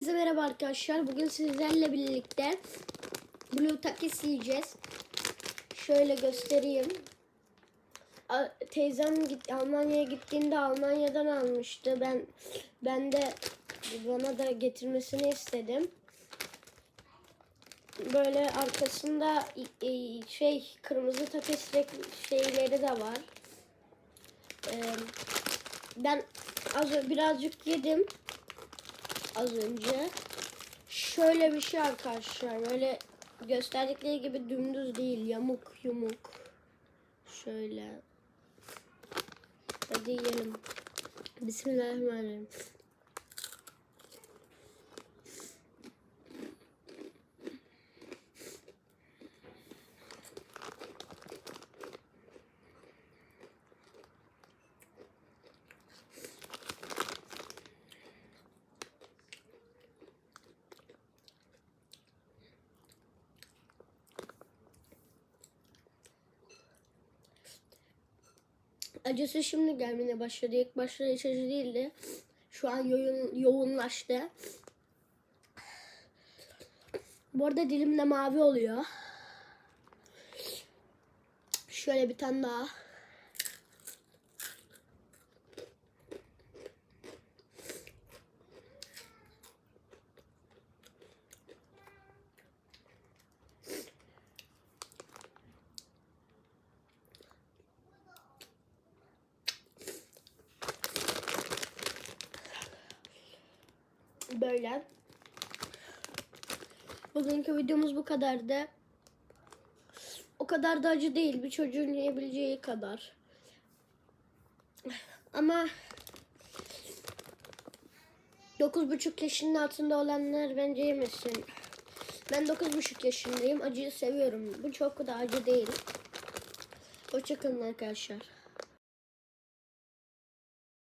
Herkese merhaba arkadaşlar. Bugün sizlerle birlikte Blue Takis yiyeceğiz. Şöyle göstereyim. A- Teyzem git, Almanya'ya gittiğinde Almanya'dan almıştı. Ben ben de bana da getirmesini istedim. Böyle arkasında i- şey kırmızı takis rek- şeyleri de var. Ee, ben az birazcık yedim az önce. Şöyle bir şey arkadaşlar. Böyle gösterdikleri gibi dümdüz değil. Yamuk yumuk. Şöyle. Hadi yiyelim. Bismillahirrahmanirrahim. Acısı şimdi gelmeye başladı. İlk başta hiç acı değildi. Şu an yoğun, yoğunlaştı. Bu arada dilimde mavi oluyor. Şöyle bir tane daha. Böyle. Bugünkü videomuz bu kadardı. O kadar da acı değil. Bir çocuğun yiyebileceği kadar. Ama 9,5 yaşının altında olanlar bence yemesin. Ben 9,5 yaşındayım. Acıyı seviyorum. Bu çok da acı değil. Hoşçakalın arkadaşlar.